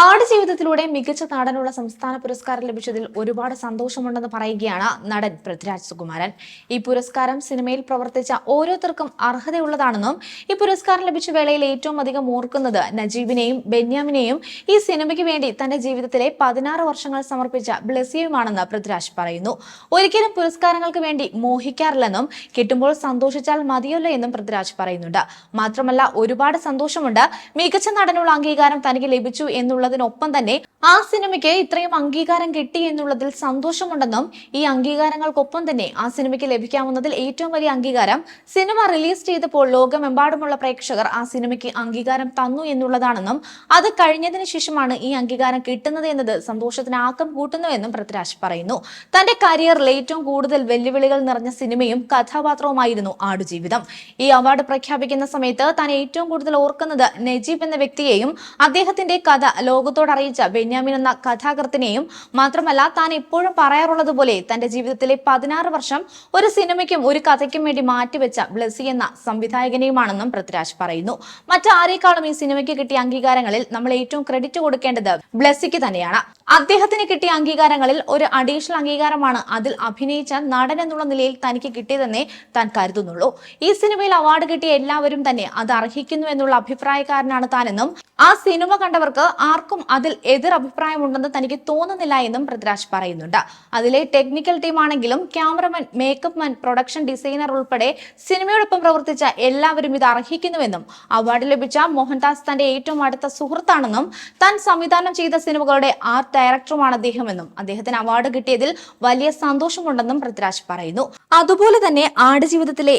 ആടുജീവിതത്തിലൂടെ മികച്ച നടനുള്ള സംസ്ഥാന പുരസ്കാരം ലഭിച്ചതിൽ ഒരുപാട് സന്തോഷമുണ്ടെന്ന് പറയുകയാണ് നടൻ പൃഥ്വിരാജ് സുകുമാരൻ. ഈ പുരസ്കാരം സിനിമയിൽ പ്രവർത്തിച്ച ഓരോരുത്തർക്കും അർഹതയുള്ളതാണെന്നും ഈ പുരസ്കാരം ലഭിച്ച വേളയിൽ ഏറ്റവും അധികം ഓർക്കുന്നത് നജീബിനെയും ബെന്യാമിനെയും. ഈ സിനിമയ്ക്ക് വേണ്ടി തന്റെ ജീവിതത്തിലെ പതിനാറ് വർഷങ്ങൾ സമർപ്പിച്ച ബ്ലസിയുമാണെന്ന് പൃഥ്വിരാജ് പറയുന്നു. ഒരിക്കലും പുരസ്കാരങ്ങൾക്ക് വേണ്ടി മോഹിക്കാറില്ലെന്നും കിട്ടുമ്പോൾ സന്തോഷിച്ചാൽ മതിയല്ലോ എന്നും പൃഥ്വിരാജ് പറയുന്നുണ്ട്. മാത്രമല്ല ഒരുപാട് സന്തോഷമുണ്ട്. മികച്ച നടനുള്ള അംഗീകാരം തനിക്ക് ലഭിച്ചു എന്നുള്ളതിനൊപ്പം തന്നെ ആ സിനിമയ്ക്ക് ഇത്രയും അംഗീകാരം കിട്ടി എന്നുള്ളതിൽ സന്തോഷമുണ്ടെന്നും ഈ അംഗീകാരങ്ങൾക്കൊപ്പം തന്നെ ആ സിനിമയ്ക്ക് ലഭിക്കാവുന്നതിൽ ഏറ്റവും വലിയ അംഗീകാരം സിനിമ റിലീസ് ചെയ്തപ്പോൾ ലോകമെമ്പാടുമുള്ള പ്രേക്ഷകർ ആ സിനിമയ്ക്ക് അംഗീകാരം തന്നു എന്നുള്ളതാണെന്നും അത് കഴിഞ്ഞതിന് ശേഷമാണ് ഈ അംഗീകാരം കിട്ടുന്നത് എന്നത് സന്തോഷത്തിന് ആക്കം കൂട്ടുന്നുവെന്നും പൃഥ്വിരാജ് പറയുന്നു. തന്റെ കരിയറിൽ ഏറ്റവും കൂടുതൽ വെല്ലുവിളികൾ നിറഞ്ഞ സിനിമയും കഥാപാത്രവുമായിരുന്നു ആടുജീവിതം. ഈ അവാർഡ് പ്രഖ്യാപിക്കുന്ന സമയത്ത് താൻ ഏറ്റവും കൂടുതൽ ഓർക്കുന്നത് നജീബ് എന്ന വ്യക്തിയെയും അദ്ദേഹത്തിന്റെ കഥ ലോകത്തോട് അറിയിച്ച ബെന്യാമിൻ എന്ന കഥാകൃത്തിനെയും മാത്രമല്ല താൻ എപ്പോഴും പറയാറുള്ളത് പോലെ തന്റെ ജീവിതത്തിലെ പതിനാറ് വർഷം ഒരു സിനിമയ്ക്കും ഒരു കഥയ്ക്കും വേണ്ടി മാറ്റിവെച്ച ബ്ലസി എന്ന സംവിധായകനെയുമാണെന്നും പൃഥ്വിരാജ് പറയുന്നു. മറ്റാരേക്കാളും ഈ സിനിമയ്ക്ക് കിട്ടിയ അംഗീകാരങ്ങളിൽ നമ്മൾ ഏറ്റവും ക്രെഡിറ്റ് കൊടുക്കേണ്ടത് ബ്ലസിക്ക് തന്നെയാണ്. അദ്ദേഹത്തിന് കിട്ടിയ അംഗീകാരങ്ങളിൽ ഒരു അഡീഷണൽ അംഗീകാരമാണ് അതിൽ അഭിനയിച്ച നടൻ എന്നുള്ള നിലയിൽ തനിക്ക് കിട്ടിയതെന്നേ താൻ കരുതുന്നുള്ളൂ. ഈ സിനിമയിൽ അവാർഡ് കിട്ടിയ എല്ലാവരും തന്നെ അത് അർഹിക്കുന്നു എന്നുള്ള അഭിപ്രായക്കാരനാണ് താനെന്നും ആ സിനിമ കണ്ടവർക്ക് ആർക്കും അതിൽ എതിർ അഭിപ്രായമുണ്ടെന്ന് തനിക്ക് തോന്നുന്നില്ല എന്നും പൃഥ്വിരാജ് പറയുന്നുണ്ട്. അതിലെ technical ടീമാണെങ്കിലും cameraman makeup man production designer ഉൾപ്പെടെ സിനിമയോടൊപ്പം പ്രവർത്തിച്ച എല്ലാവരും ഇത് അർഹിക്കുന്നുവെന്നും അവാർഡ് ലഭിച്ച മോഹൻദാസ് തന്റെ ഏറ്റവും അടുത്ത സുഹൃത്താണെന്നും താൻ സംവിധാനം ചെയ്ത സിനിമകളുടെ ആർട്ട് ഡയറക്ടറുമാണ് അദ്ദേഹമെന്നും അദ്ദേഹത്തിന് അവാർഡ് കിട്ടിയതിൽ വലിയ സന്തോഷമുണ്ടെന്നും പൃഥ്വിരാജ് പറയുന്നു. അതുപോലെ തന്നെ ആടുജീവിതത്തിലെ